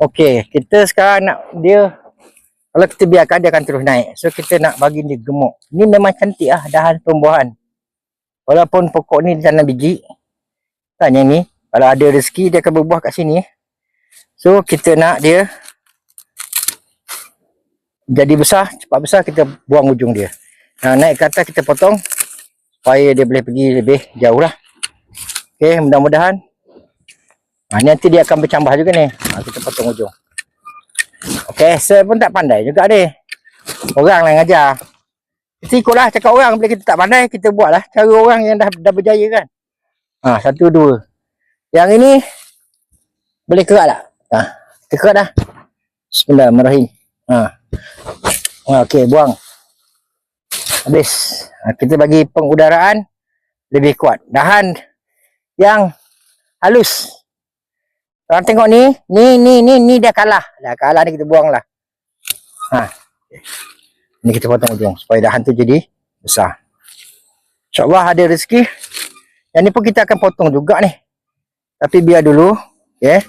Okey, kita sekarang nak dia kalau kita biarkan dia akan terus naik. So kita nak bagi dia gemuk. Ni memang cantik ah dahan tumbuhan. Walaupun pokok ni tanam biji. Yang ni, kalau ada rezeki dia akan berbuah kat sini. So kita nak dia jadi besar, cepat besar kita buang ujung dia. Nah, naik ke atas kita potong supaya dia boleh pergi lebih jauh lah. Okey, mudah-mudahan Ha, nanti dia akan bercambah juga ni. Ha, kita potong ujung. Okey, saya pun tak pandai juga ni. Orang yang ajar. Kita ikutlah cakap orang. Bila kita tak pandai, kita buatlah cara orang yang dah dah berjaya kan. Ha, satu, dua. Yang ini, boleh kerak tak? Ha, kita kerak dah. Bismillahirrahmanirrahim. Ha. ha Okey, buang. Habis. Ha, kita bagi pengudaraan lebih kuat. Dahan yang halus. Orang tengok ni, ni, ni, ni, ni dia kalah. Dah kalah ni kita buang lah. Ha. Ni kita potong ujung supaya dahan tu jadi besar. InsyaAllah ada rezeki. Yang ni pun kita akan potong juga ni. Tapi biar dulu. Okay.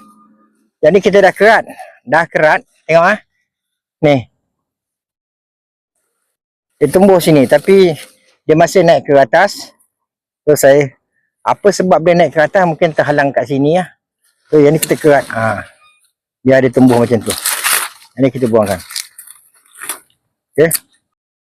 Yang ni kita dah kerat. Dah kerat. Tengok ah. Ni. Dia tumbuh sini. Tapi dia masih naik ke atas. So saya. Apa sebab dia naik ke atas mungkin terhalang kat sini lah. So yang ni kita kerat. Ha. Biar dia tumbuh macam tu. Yang ni kita buangkan. Okay.